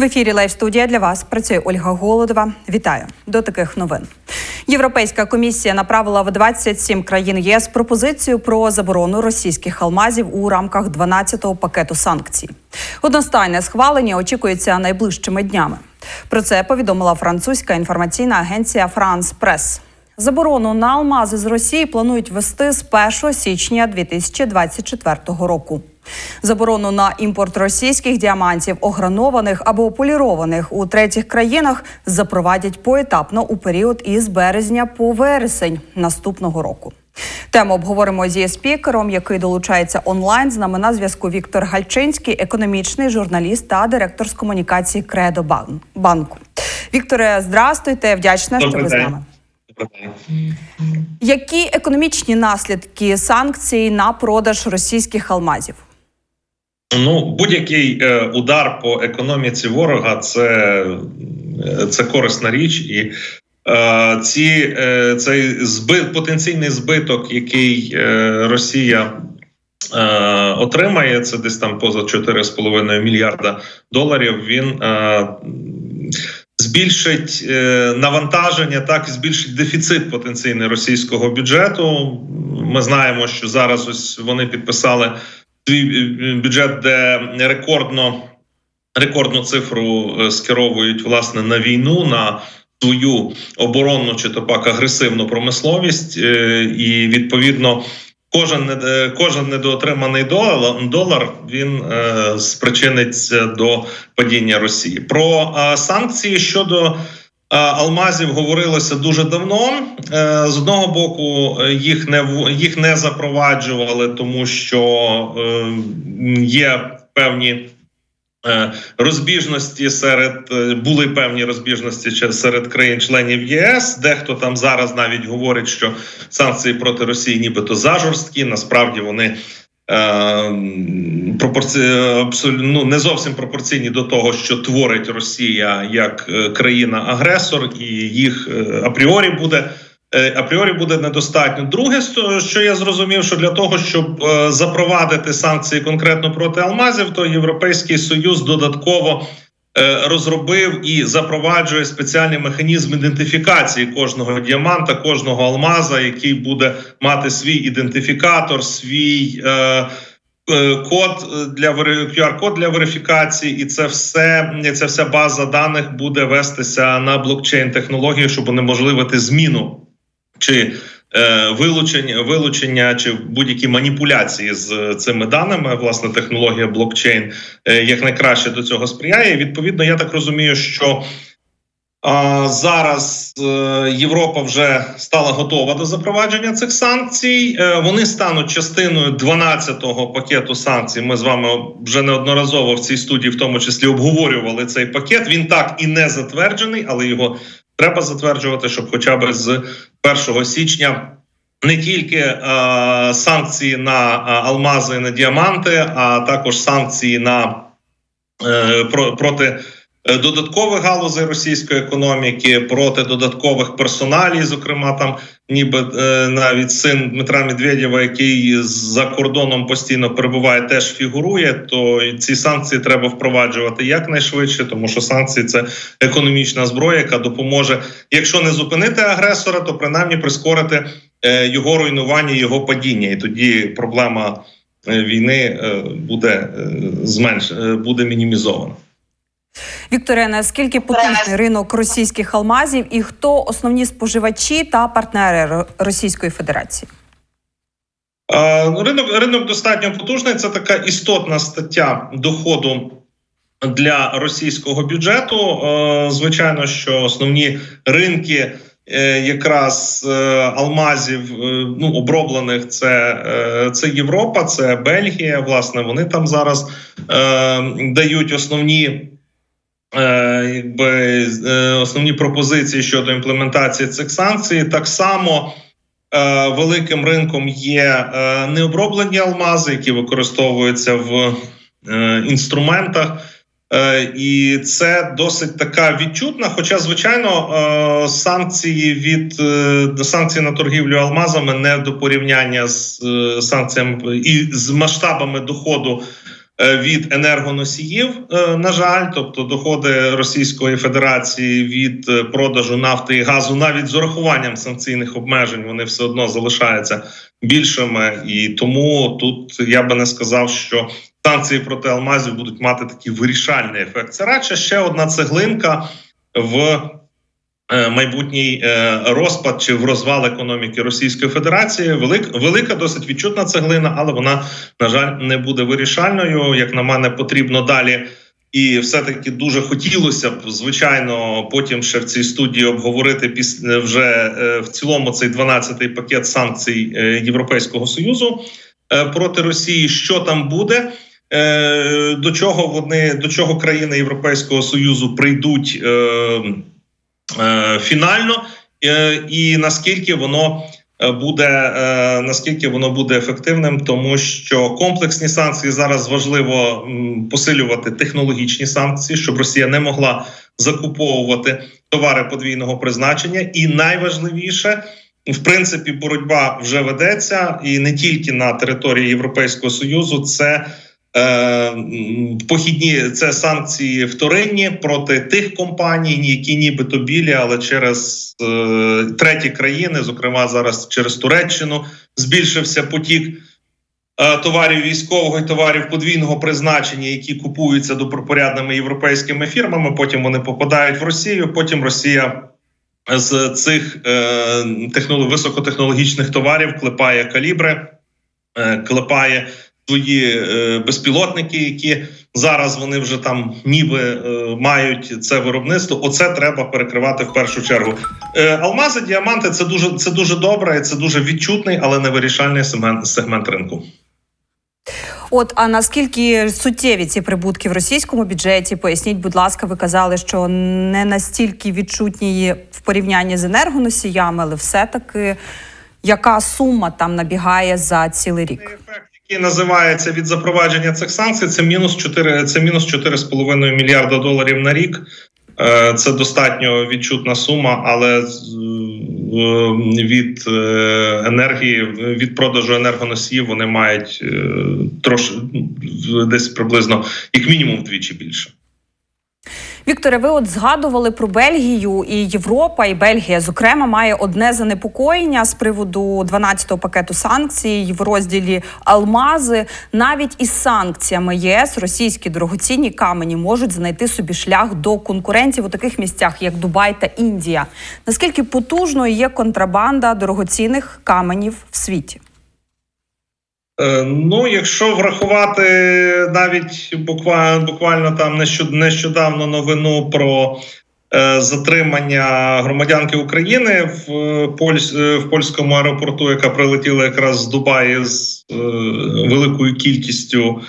В ефірі Лайв студія для вас працює Ольга Голодова. Вітаю до таких новин. Європейська комісія направила в 27 країн ЄС пропозицію про заборону російських алмазів у рамках 12-го пакету санкцій. Одностайне схвалення очікується найближчими днями. Про це повідомила французька інформаційна агенція Франс Прес. Заборону на алмази з Росії планують ввести з 1 січня 2024 року. Заборону на імпорт російських діамантів, огранованих або полірованих у третіх країнах, запровадять поетапно у період із березня по вересень наступного року. Тему обговоримо зі спікером, який долучається онлайн. З нами на зв'язку Віктор Гальчинський, економічний журналіст та директор з комунікації Кредо банку. Вікторе, здрастуйте, вдячна, що Добрий ви з нами. Які економічні наслідки санкцій на продаж російських алмазів? Ну, будь-який е, удар по економіці ворога це, е, це корисна річ, і е, ці, е, цей зби, потенційний збиток, який е, Росія е, отримає, це десь там поза 4,5 мільярда доларів. Він е, збільшить е, навантаження, так і збільшить дефіцит потенційний російського бюджету. Ми знаємо, що зараз ось вони підписали свій е, бюджет, де рекордно рекордну цифру е, скеровують власне на війну на свою оборонну чи то пак агресивну промисловість, е, і відповідно. Кожен кожен недоотриманий долар, долар він спричиниться до падіння Росії. Про санкції щодо алмазів говорилося дуже давно. Е, з одного боку, е, їх не їх не запроваджували, тому що е, є певні. е, Розбіжності серед е, були певні розбіжності серед країн-членів ЄС. Дехто там зараз навіть говорить, що санкції проти Росії, нібито зажорсткі. Насправді вони е, пропорці... ну, не зовсім пропорційні до того, що творить Росія як е, країна-агресор, і їх е, апріорі буде. е, Апріорі буде недостатньо. Друге, що я зрозумів, що для того, щоб запровадити санкції конкретно проти алмазів, то Європейський Союз додатково розробив і запроваджує спеціальний механізм ідентифікації кожного діаманта, кожного алмаза, який буде мати свій ідентифікатор, свій. Код для вери- QR-код для верифікації, і це все ця вся база даних буде вестися на блокчейн технологію, щоб унеможливити зміну чи е, вилучення, вилучення чи будь-які маніпуляції з цими даними. Власне, технологія блокчейн е, як найкраще до цього сприяє. Відповідно, я так розумію, що зараз е, Європа вже стала готова до запровадження цих санкцій. Е, вони стануть частиною 12-го пакету санкцій. Ми з вами вже неодноразово в цій студії, в тому числі, обговорювали цей пакет. Він так і не затверджений, але його треба затверджувати, щоб хоча б з 1 січня. Не тільки е, санкції на е, алмази і на діаманти, а також санкції на е, про, проти додаткових галузей російської економіки, проти додаткових персоналій, зокрема там, ніби е, навіть син Дмитра Медведєва, який за кордоном постійно перебуває, теж фігурує. То ці санкції треба впроваджувати якнайшвидше, тому що санкції це економічна зброя, яка допоможе, якщо не зупинити агресора, то принаймні прискорити е, його руйнування, його падіння, і тоді проблема е, війни е, буде е, зменш е, буде мінімізована. Вікторе, наскільки потужний ринок російських алмазів і хто основні споживачі та партнери Російської Федерації? Е, ну, Ринок ринок достатньо потужний. Це така істотна стаття доходу для російського бюджету. Е, Звичайно, що основні ринки. е, Якраз алмазів ну оброблених це, це Європа, це Бельгія. Власне, вони там зараз дають основні якби, е, основні пропозиції щодо імплементації цих санкцій. Так само е, великим ринком є е, необроблені алмази, які використовуються в е, інструментах. Е, І це досить така відчутна. Хоча, звичайно, е, санкції від е, санкції на торгівлю алмазами не до порівняння з е, санкціями і з масштабами доходу е, від енергоносіїв. е, На жаль, тобто доходи Російської Федерації від е, продажу нафти і газу, навіть з урахуванням санкційних обмежень, вони все одно залишаються більшими, і тому тут я би не сказав, що санкції проти алмазів будуть мати такий вирішальний ефект. Це радше ще одна цеглинка в е, майбутній е, розпад чи в розвал економіки Російської Федерації. Велик, велика, досить відчутна цеглина, але вона, на жаль, не буде вирішальною. Як на мене, потрібно далі. І все-таки дуже хотілося б, звичайно, потім ще в цій студії обговорити після вже е, в цілому цей 12-й пакет санкцій е, Європейського союзу е, проти Росії. Що там буде? Е, До чого вони до чого країни Європейського союзу прийдуть е, е, фінально, е, і наскільки воно е, буде е, наскільки воно буде ефективним, тому що комплексні санкції зараз важливо посилювати технологічні санкції, щоб Росія не могла закуповувати товари подвійного призначення, і найважливіше. В принципі, боротьба вже ведеться, і не тільки на території Європейського союзу. Це е, похідні це санкції вторинні проти тих компаній, які нібито білі, але через е, треті країни, зокрема зараз через Туреччину, збільшився потік. е, Товарів військового і товарів подвійного призначення, які купуються добропорядними європейськими фірмами. Потім вони попадають в Росію. Потім Росія з цих е, технолог, високотехнологічних товарів клепає калібри, е, клепає свої е, безпілотники, які зараз вони вже там ніби е, мають це виробництво. Оце треба перекривати в першу чергу. Е, алмази, діаманти це дуже це дуже добре, і це дуже відчутний, але не вирішальний сегмент, сегмент ринку. От а наскільки суттєві ці прибутки в російському бюджеті? Поясніть, будь ласка, ви казали, що не настільки відчутні в порівнянні з енергоносіями, але все-таки яка сума там набігає за цілий рік? Ефект, який називається від запровадження цих санкцій, це мінус 4, це мінус 4,5 мільярда доларів на рік. Е, Це достатньо відчутна сума, але е, від е, енергії, від продажу енергоносіїв вони мають трошки десь приблизно як мінімум вдвічі більше. Вікторе, ви от згадували про Бельгію і Європа, і Бельгія, зокрема, має одне занепокоєння з приводу 12-го пакету санкцій в розділі Алмази. Навіть із санкціями ЄС російські дорогоцінні камені можуть знайти собі шлях до конкурентів у таких місцях, як Дубай та Індія. Наскільки потужною є контрабанда дорогоцінних каменів в світі? Е, Ну, якщо врахувати навіть буквально, буквально там нещод- нещодавно новину про е, затримання громадянки України в, е, Польсь, в польському аеропорту, яка прилетіла якраз з Дубаї з великою кількістю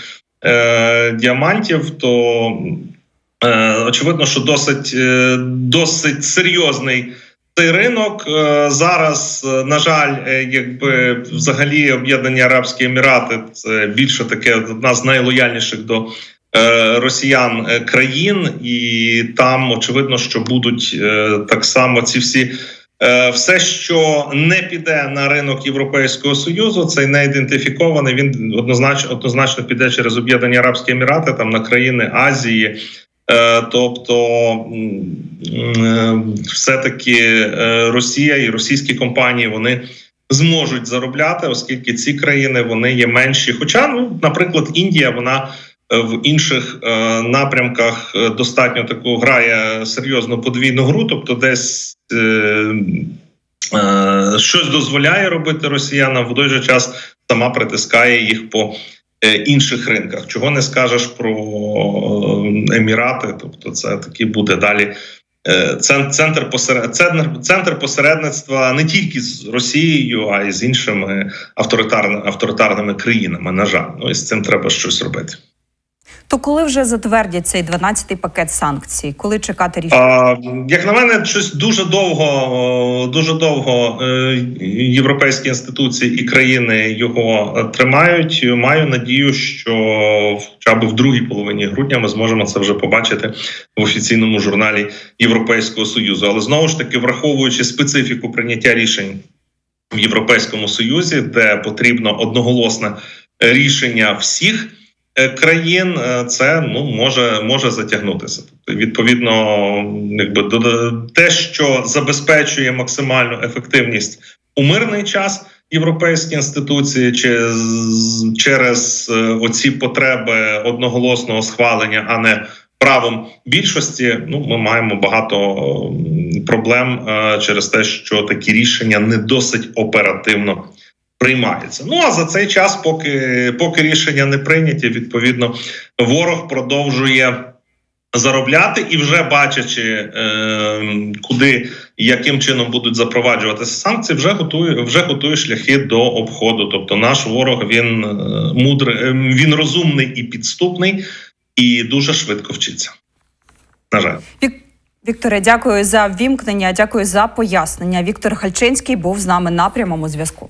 діамантів, то очевидно, що досить, досить серйозний. Цей ринок е, зараз, е, на жаль, е, якби взагалі об'єднані Арабські Емірати це більше таке одна з найлояльніших до росіян країн, і там очевидно, що будуть так само ці всі. Все, що не піде на ринок Європейського союзу, цей не ідентифікований. Він однозначно однозначно піде через об'єднані Арабські Емірати, там на країни Азії, Тобто, м, м, все-таки е, Росія і російські компанії вони зможуть заробляти, оскільки ці країни вони є менші. Хоча, ну, наприклад, Індія вона е, в інших е, напрямках е, достатньо таку грає серйозну подвійну гру, тобто десь. Е, е, Щось дозволяє робити росіянам в той же час сама притискає їх по е, інших ринках. Чого не скажеш про е, Емірати? Тобто, це таки буде далі. е, центр, центр посередництва не тільки з Росією, а й з іншими авторитарними авторитарними країнами. На жаль, ну і з цим треба щось робити. То коли вже затвердять цей 12-й пакет санкцій? Коли чекати рішення? Як на мене, щось дуже довго, дуже довго е, європейські інституції і країни його тримають. Маю надію, що хоча б в другій половині грудня ми зможемо це вже побачити в офіційному журналі Європейського союзу. Але знову ж таки, враховуючи специфіку прийняття рішень в Європейському Союзі, де потрібно одноголосне рішення всіх. Країн, е, це ну може може затягнутися. Тобто, відповідно, якби те, що забезпечує максимальну ефективність у мирний час. Європейські інституції чи через е, оці потреби одноголосного схвалення, а не правом більшості. Ну ми маємо багато проблем е, через те, що такі рішення не досить оперативно приймаються. Ну а за цей час, поки, поки рішення не прийняті, відповідно ворог продовжує. Заробляти і вже бачачи, е, куди і яким чином будуть запроваджуватися санкції, вже готує вже готує шляхи до обходу. Тобто, наш ворог він е, мудрий, е, він розумний і підступний, і дуже швидко вчиться. На жаль. Вік... Вікторе, дякую за ввімкнення. Дякую за пояснення. Віктор Хальчинський був з нами на прямому зв'язку.